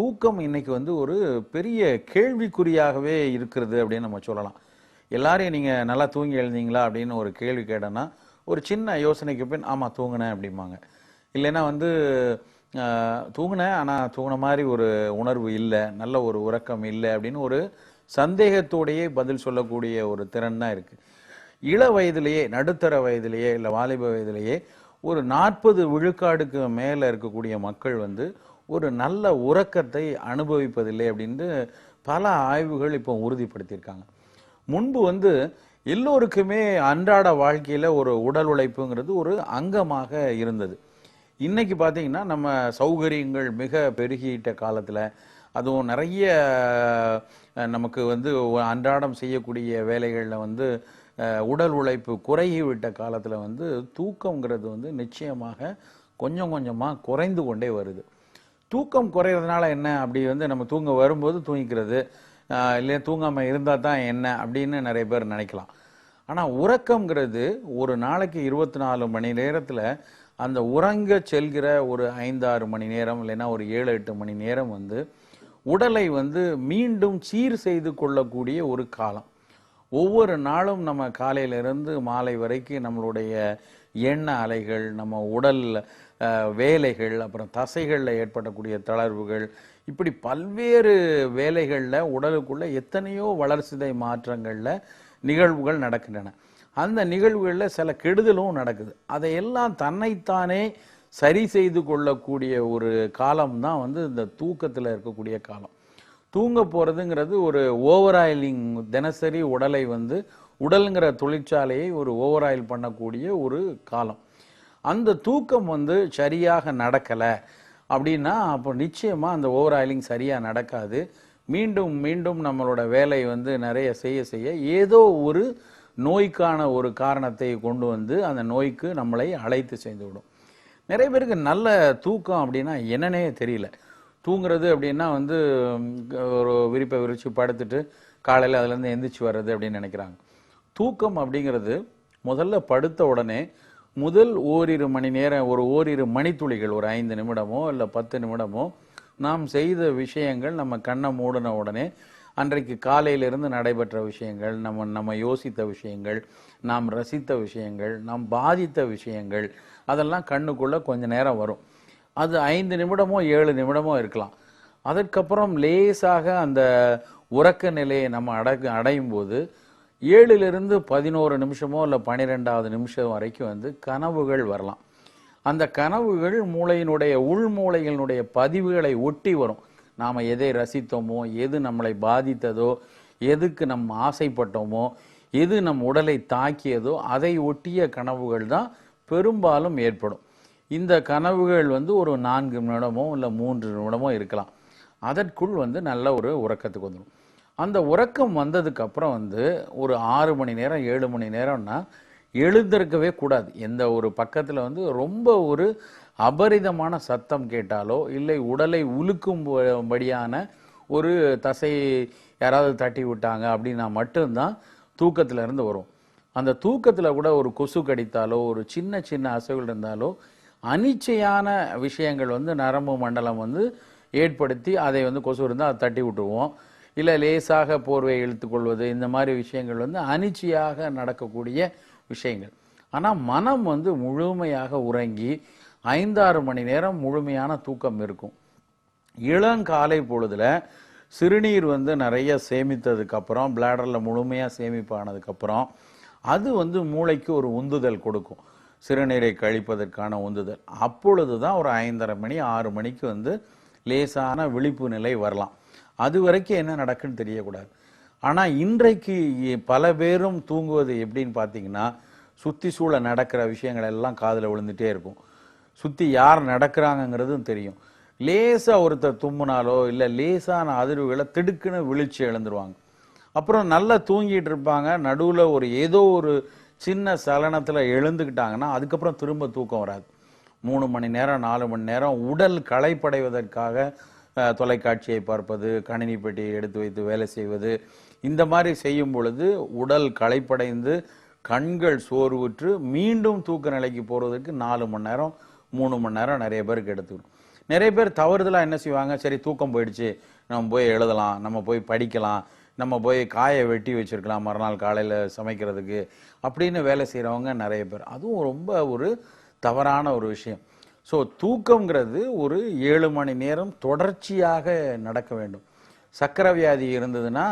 தூக்கம் இன்னைக்கு வந்து ஒரு பெரிய கேள்விக்குறியாகவே இருக்கிறது அப்படின்னு நம்ம சொல்லலாம். எல்லாரையும் நீங்கள் நல்லா தூங்கி எழுந்தீங்களா அப்படின்னு ஒரு கேள்வி கேட்டேன்னா ஒரு சின்ன யோசனைக்கு பின் ஆமாம் தூங்கினேன் அப்படிம்பாங்க. இல்லைன்னா வந்து தூங்கினேன் ஆனால் தூங்கின மாதிரி ஒரு உணர்வு இல்லை நல்ல ஒரு உறக்கம் இல்லை அப்படின்னு ஒரு சந்தேகத்தோடையே பதில் சொல்லக்கூடிய ஒரு திறன் தான் இருக்குது இள வயதிலேயே நடுத்தர வயதிலேயே இல்லை வாலிப வயதிலேயே ஒரு நாற்பது விழுக்காடுக்கு மேலே இருக்கக்கூடிய மக்கள் வந்து ஒரு நல்ல உறக்கத்தை அனுபவிப்பதில்லை அப்படின்னு பல ஆய்வுகள் இப்போ உறுதிப்படுத்தியிருக்காங்க. முன்பு வந்து எல்லோருக்குமே அன்றாட வாழ்க்கையில் ஒரு உடல் உழைப்புங்கிறது ஒரு அங்கமாக இருந்தது. இன்றைக்கி பார்த்தீங்கன்னா நம்ம சௌகரியங்கள் மிக பெருகிட்ட காலத்தில் அதுவும் நிறைய நமக்கு வந்து அன்றாடம் செய்யக்கூடிய வேலைகளில் வந்து உடல் உழைப்பு குறைகிவிட்ட காலத்தில் வந்து தூக்கங்கிறது வந்து நிச்சயமாக கொஞ்சம் கொஞ்சமாக குறைந்து கொண்டே வருது. தூக்கம் குறையிறதுனால என்ன? அப்படி வந்து நம்ம தூங்க வரும்போது தூங்கிக்கிறது இல்லை இல்லையா தூங்காமல் இருந்தால் தான் என்ன அப்படின்னு நிறைய பேர் நினைக்கலாம். ஆனால் உறக்கங்கிறது ஒரு நாளைக்கு இருபத்தி நாலு மணி நேரத்தில் அந்த உறங்க செல்கிற ஒரு ஐந்தாறு மணி நேரம் இல்லைன்னா ஒரு ஏழு எட்டு மணி நேரம் வந்து உடலை வந்து மீண்டும் சீர் செய்து கொள்ளக்கூடிய ஒரு காலம். ஒவ்வொரு நாளும் நம்ம காலையிலிருந்து மாலை வரைக்கும் நம்மளுடைய எண்ண அலைகள் நம்ம உடல் வேலைகள் அப்புறம் தசைகளில் ஏற்படக்கூடிய தளர்வுகள் இப்படி பல்வேறு வேலைகளில் உடலுக்குள்ளே எத்தனையோ வளர்சிதை மாற்றங்களில் நிகழ்வுகள் நடக்கின்றன. அந்த நிகழ்வுகளில் சில கெடுதலும் நடக்குது. அதையெல்லாம் தன்னைத்தானே சரி செய்து கொள்ளக்கூடிய ஒரு காலம் தான் வந்து இந்த தூக்கத்தில் இருக்கக்கூடிய காலம். தூங்க போகிறதுங்கிறது ஒரு ஓவராயிலிங் தினசரி உடலை வந்து உடலுங்கிற தொழிற்சாலையை ஒரு ஓவர் ஆயில் பண்ணக்கூடிய ஒரு காலம். அந்த தூக்கம் வந்து சரியாக நடக்கலை அப்படின்னா அப்போ நிச்சயமாக அந்த ஓவர் ஆயிலிங் சரியாக நடக்காது. மீண்டும் மீண்டும் நம்மளோட வேலை வந்து நிறைய செய்ய செய்ய ஏதோ ஒரு நோய்க்கான ஒரு காரணத்தை கொண்டு வந்து அந்த நோய்க்கு நம்மளை அழைத்து செய்து விடும் நிறைய பேருக்கு நல்ல தூக்கம் அப்படின்னா என்னன்னே தெரியல. தூங்குறது அப்படின்னா வந்து ஒரு விரிப்பை விரித்து படுத்துட்டு காலையில் அதுலேருந்து எந்திரிச்சு வர்றது அப்படின்னு நினைக்கிறாங்க. தூக்கம் அப்படிங்கிறது முதல்ல படுத்த உடனே முதல் ஓரிரு மணி நேரம் ஒரு ஓரிரு மணித்துளிகள் ஒரு ஐந்து நிமிடமோ இல்லை பத்து நிமிடமோ நாம் செய்த விஷயங்கள் நம்ம கண்ணை மூடின உடனே அன்றைக்கு காலையிலிருந்து நடைபெற்ற விஷயங்கள் நம்ம நம்ம யோசித்த விஷயங்கள் நாம் ரசித்த விஷயங்கள் நாம் பாதித்த விஷயங்கள் அதெல்லாம் கண்ணுக்குள்ளே கொஞ்ச நேரம் வரும். அது ஐந்து நிமிடமோ ஏழு நிமிடமோ இருக்கலாம். அதற்கப்புறம் லேசாக அந்த உறக்க நிலையை நம்ம அடக்கு அடையும் போது ஏழிலிருந்து பதினோரு நிமிஷமோ இல்லை பன்னிரெண்டாவது நிமிஷம் வரைக்கும் வந்து கனவுகள் வரலாம். அந்த கனவுகள் மூளையினுடைய உள்மூளைகளினுடைய பதிவுகளை ஒட்டி வரும். நாம் எதை ரசித்தோமோ எது நம்மளை பாதித்ததோ எதுக்கு நம்ம ஆசைப்பட்டோமோ எது நம் உடலை தாக்கியதோ அதை ஒட்டிய கனவுகள் தான் பெரும்பாலும் ஏற்படும். இந்த கனவுகள் வந்து ஒரு நான்கு நிமிடமோ இல்லை மூன்று நிமிடமோ இருக்கலாம். அதற்குள் வந்து நல்ல ஒரு உறக்கத்துக்கு வந்துடும் அந்த உறக்கம் வந்ததுக்கு அப்புறம் வந்து ஒரு ஆறு மணி நேரம் ஏழு மணி நேரம்னா எழுந்திருக்கவே கூடாது. எந்த ஒரு பக்கத்தில் வந்து ரொம்ப ஒரு அபரிதமான சத்தம் கேட்டாலோ இல்லை உடலை உழுக்கும்படியான ஒரு தசை யாராவது தட்டி விட்டாங்க அப்படின்னா மட்டும்தான் தூக்கத்திலேருந்து வரும். அந்த தூக்கத்தில் கூட ஒரு கொசு கடித்தாலோ ஒரு சின்ன சின்ன அசைவுகள் இருந்தாலோ அனிச்சையான விஷயங்கள் வந்து நரம்பு மண்டலம் வந்து ஏற்படுத்தி அதை வந்து கொசு இருந்தால் அதை தட்டி விட்டுருவோம். இல்லை லேசாக போர்வையை இழுத்துக்கொள்வது இந்த மாதிரி விஷயங்கள் வந்து அனிச்சையாக நடக்கக்கூடிய விஷயங்கள். ஆனால் மனம் வந்து முழுமையாக உறங்கி ஐந்தாறு மணி நேரம் முழுமையான தூக்கம் இருக்கும். இளங்காலை பொழுதுல சிறுநீர் வந்து நிறைய சேமித்ததுக்கப்புறம் பிளாடரில் முழுமையாக சேமிப்பானதுக்கப்புறம் அது வந்து மூளைக்கு ஒரு உந்துதல் கொடுக்கும். சிறுநீரை கழிப்பதற்கான உந்துதல். அப்பொழுது தான் ஒரு ஐந்தரை மணி ஆறு மணிக்கு வந்து லேசான விழிப்பு நிலை வரலாம். அது வரைக்கும் என்ன நடக்குன்னு தெரியக்கூடாது. ஆனால் இன்றைக்கு பல பேரும் தூங்குவது எப்படின்னு பார்த்தீங்கன்னா சுற்றி சூழ நடக்கிற விஷயங்கள் எல்லாம் காதில் விழுந்துட்டே இருக்கும். சுற்றி யார் நடக்கிறாங்கங்கிறதும் தெரியும். லேசாக ஒருத்தர் தும்முனாலோ இல்லை லேசான அதிர்வுகளை திடுக்குன்னு விழிச்சு எழுந்துருவாங்க. அப்புறம் நல்லா தூங்கிட்டு இருப்பாங்க. நடுவில் ஒரு ஏதோ ஒரு சின்ன சலனத்தில் எழுந்துக்கிட்டாங்கன்னா அதுக்கப்புறம் திரும்ப தூக்கம் வராது. மூணு மணி நேரம் நாலு மணி நேரம் உடல் களைப்படைவதற்காக தொலைக்காட்சியை பார்ப்பது கணினி பெட்டியை எடுத்து வைத்து வேலை செய்வது இந்த மாதிரி செய்யும் பொழுது உடல் களைப்படைந்து கண்கள் சோர்வுற்று மீண்டும் தூக்க நிலைக்கு போகிறதுக்கு நாலு மணி நேரம் மூணு மணி நேரம் நிறைய பேருக்கு எடுத்துக்கணும். நிறைய பேர் தவறுதலாக என்ன செய்வாங்க? சரி தூக்கம் போயிடுச்சு. நம்ம போய் எழுதலாம் நம்ம போய் படிக்கலாம் நம்ம போய் காயை வெட்டி வச்சிருக்கலாம் மறுநாள் காலையில் சமைக்கிறதுக்கு அப்படின்னு வேலை செய்கிறவங்க நிறைய பேர். அதுவும் ரொம்ப ஒரு தவறான ஒரு விஷயம். ஸோ தூக்கம்ங்கிறது ஒரு ஏழு மணி நேரம் தொடர்ச்சியாக நடக்க வேண்டும். சக்கரை வியாதி இருந்ததுன்னா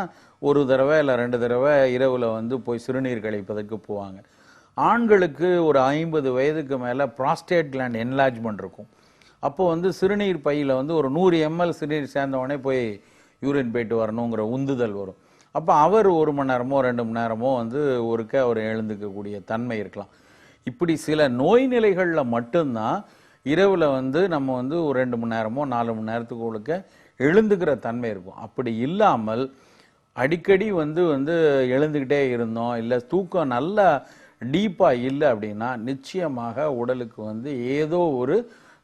ஒரு தடவை இல்லை ரெண்டு தடவை இரவில் வந்து போய் சிறுநீர் கழிப்பதற்கு போவாங்க. ஆண்களுக்கு ஒரு ஐம்பது வயதுக்கு மேலே ப்ராஸ்டேட் கிளாண்ட் என்லாஜ்மெண்ட் இருக்கும். அப்போது வந்து சிறுநீர் பையில் வந்து ஒரு நூறு எம்எல் சிறுநீர் சேர்ந்தவொடனே போய் யூரின் போயிட்டு வரணுங்கிற உந்துதல் வரும். அப்போ அவர் ஒரு மணி நேரமோ ரெண்டு மணி நேரமோ வந்து ஒருக்க அவர் எழுந்துக்கக்கூடிய தன்மை இருக்கலாம். இப்படி சில நோய் நிலைகளில் மட்டும்தான் இரவில் வந்து நம்ம வந்து ஒரு ரெண்டு மணி நேரமோ நாலு மணி நேரத்துக்கு ஒழுக்க எழுந்துக்கிற தன்மை இருக்கும். அப்படி இல்லாமல் அடிக்கடி வந்து வந்து எழுந்துக்கிட்டே இருந்தோம் இல்லை தூக்கம் நல்லா டீப்பாக இல்லை அப்படின்னா நிச்சயமாக உடலுக்கு வந்து ஏதோ ஒரு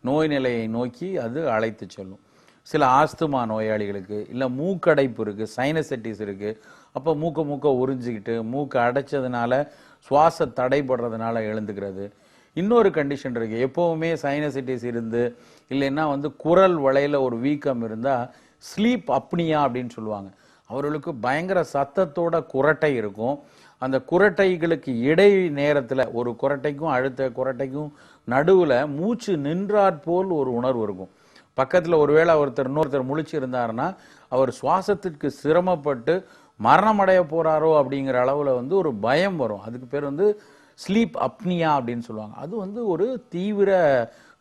நோய் நிலையை நோக்கி அது அழைத்து செல்லும். சில ஆஸ்துமா நோயாளிகளுக்கு இல்லை மூக்கடைப்பு இருக்குது சைனசைட்டிஸ் இருக்குது அப்போ மூக்க மூக்க உறிஞ்சிக்கிட்டு மூக்கை அடைச்சதுனால சுவாச தடைபடுறதுனால எழுந்துக்கிறது. இன்னொரு கண்டிஷன் இருக்குது எப்போவுமே சைனசிட்டிஸ் இருந்து இல்லைன்னா வந்து குரல் வலையில் ஒரு வீக்கம் இருந்தால் ஸ்லீப் அப்னியா அப்படின்னு சொல்லுவாங்க. அவர்களுக்கு பயங்கர சத்தத்தோட குரட்டை இருக்கும். அந்த குரட்டைகளுக்கு இடை நேரத்தில் ஒரு குரட்டைக்கும் அடுத்த குரட்டைக்கும் நடுவில் மூச்சு நின்றாற்போல் ஒரு உணர்வு இருக்கும். பக்கத்தில் ஒருவேளை ஒருத்தர் இன்னொருத்தர் முழிச்சு இருந்தாருன்னா அவர் சுவாசத்திற்கு சிரமப்பட்டு மரணமடைய போகிறாரோ அப்படிங்கிற அளவில் வந்து ஒரு பயம் வரும். அதுக்கு பேர் வந்து ஸ்லீப் அப்னியா அப்படின்னு சொல்லுவாங்க. அது வந்து ஒரு தீவிர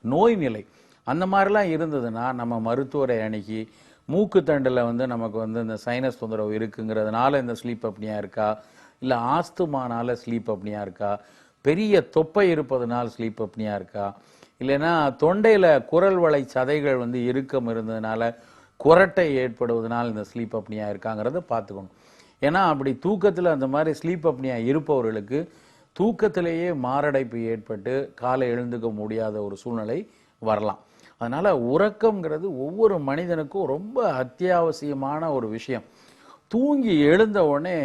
நோய் நிலை. அந்த மாதிரிலாம் இருந்ததுன்னா நம்ம மருத்துவரை அணுகி மூக்கு தண்டில் வந்து நமக்கு வந்து இந்த சைனஸ் தொந்தரவு இருக்குங்கிறதுனால இந்த ஸ்லீப் அப்னியா இருக்கா? இல்லை ஆஸ்துமானால ஸ்லீப் அப்னியா இருக்கா? பெரிய தொப்பை இருப்பதனால் ஸ்லீப் அப்னியா இருக்கா? இல்லைன்னா தொண்டையில் குரல் வளை சதைகள் வந்து இறுக்கம் இருந்ததுனால குரட்டை ஏற்படுவதனால் இந்த ஸ்லீப் அப்னியா இருக்காங்கிறத பார்த்துக்கணும். ஏன்னா அப்படி தூக்கத்தில் அந்த மாதிரி ஸ்லீப் அப்னியா இருப்பவர்களுக்கு தூக்கத்திலேயே மாரடைப்பு ஏற்பட்டு காலை எழுந்துக்க முடியாத ஒரு சூழ்நிலை வரலாம். அதனால் உறக்கம்ங்கிறது ஒவ்வொரு மனிதனுக்கும் ரொம்ப அத்தியாவசியமான ஒரு விஷயம். தூங்கி எழுந்த உடனே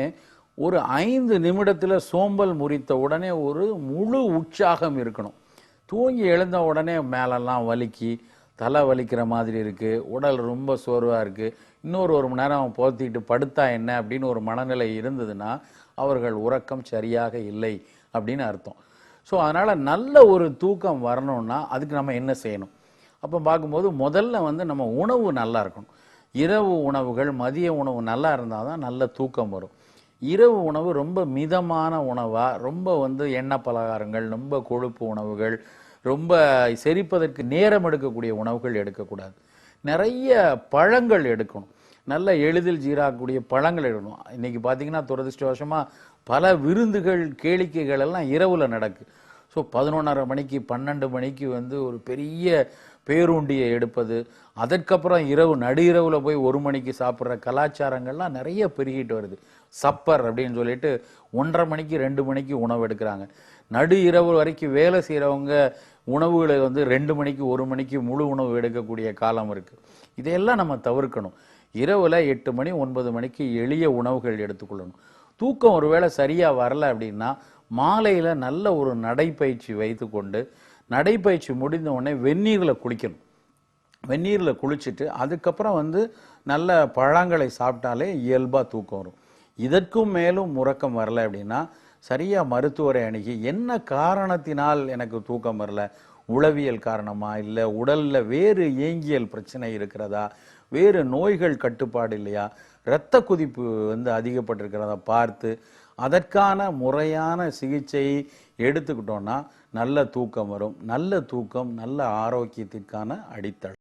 ஒரு ஐந்து நிமிடத்தில் சோம்பல் முறித்த உடனே ஒரு முழு உற்சாகம் இருக்கணும். தூங்கி எழுந்த உடனே மேலெல்லாம் வலிக்கி தலை வலிக்கிற மாதிரி இருக்குது உடல் ரொம்ப சோர்வாக இருக்குது இன்னொரு ஒரு மணி நேரம் போத்திட்டு படுத்தா என்ன அப்படின்னு ஒரு மனநிலை இருந்ததுன்னா அவர்கள் உறக்கம் சரியாக இல்லை. அப்படின்னு அர்த்தம். ஸோ அதனால் நல்ல ஒரு தூக்கம் வரணும்னா அதுக்கு நம்ம என்ன செய்யணும்? அப்போ பார்க்கும்போது முதல்ல வந்து நம்ம உணவு நல்லா இருக்கணும். இரவு உணவுகள் மதிய உணவு நல்லா இருந்தால் தான் நல்ல தூக்கம் வரும். இரவு உணவு ரொம்ப மிதமான உணவாக ரொம்ப வந்து எண்ணெய் பலகாரங்கள் ரொம்ப கொழுப்பு உணவுகள் ரொம்ப செரிப்பதற்கு நேரம் எடுக்கக்கூடிய உணவுகள் எடுக்கக்கூடாது. நிறைய பழங்கள் எடுக்கணும். நல்ல எளிதில் ஜீராகக்கூடிய பழங்கள் எடுக்கணும். இன்றைக்கி பார்த்தீங்கன்னா துரதிருஷ்டவசமாக பல விருந்துகள் கேளிக்கைகள் எல்லாம் இரவில் நடக்கு. ஸோ பதினொன்றரை மணிக்கு பன்னெண்டு மணிக்கு வந்து ஒரு பெரிய பேருண்டியை எடுப்பது அதற்கப்புறம் இரவு நடு இரவில் போய் ஒரு மணிக்கு சாப்பிட்ற கலாச்சாரங்கள்லாம் நிறைய பெருகிட்டு வருது. சப்பர் அப்படின்னு சொல்லிட்டு ஒன்றரை மணிக்கு ரெண்டு மணிக்கு உணவு எடுக்கிறாங்க. நடு இரவு வரைக்கும் வேலை செய்கிறவங்க உணவுகளை வந்து ரெண்டு மணிக்கு ஒரு மணிக்கு முழு உணவு எடுக்கக்கூடிய காலம் இருக்குது இதையெல்லாம் நம்ம தவிர்க்கணும். இரவில் எட்டு மணி ஒன்பது மணிக்கு எளிய உணவுகள் எடுத்துக்கொள்ளணும். தூக்கம் ஒருவேளை சரியாக வரல அப்படின்னா மாலையில் நல்ல ஒரு நடைப்பயிற்சி வைத்துக்கொண்டு நடைப்பயிற்சி முடிந்த உடனே வெந்நீரில் குளிக்கணும். வெந்நீரில் குளிச்சுட்டு அதுக்கப்புறம் வந்து நல்ல பழங்களை சாப்பிட்டாலே இயல்பாக தூக்கம் வரும். இதற்கும் மேலும் உறக்கம் வரல அப்படின்னா சரியாக மருத்துவரை அணுகி என்ன காரணத்தினால் எனக்கு தூக்கம் வரல? உளவியல் காரணமா? இல்லை உடலில் வேறு ஏங்கியல் பிரச்சனை இருக்கிறதா? வேறு நோய்கள் கட்டுப்பாடு இல்லையா? இரத்த குதிப்பு வந்து அதிகப்பட்டிருக்கிறத பார்த்து அதற்கான முறையான சிகிச்சையை எடுத்துக்கிட்டோன்னா நல்ல தூக்கம் வரும். நல்ல தூக்கம் நல்ல ஆரோக்கியத்திற்கான அடித்தளம்.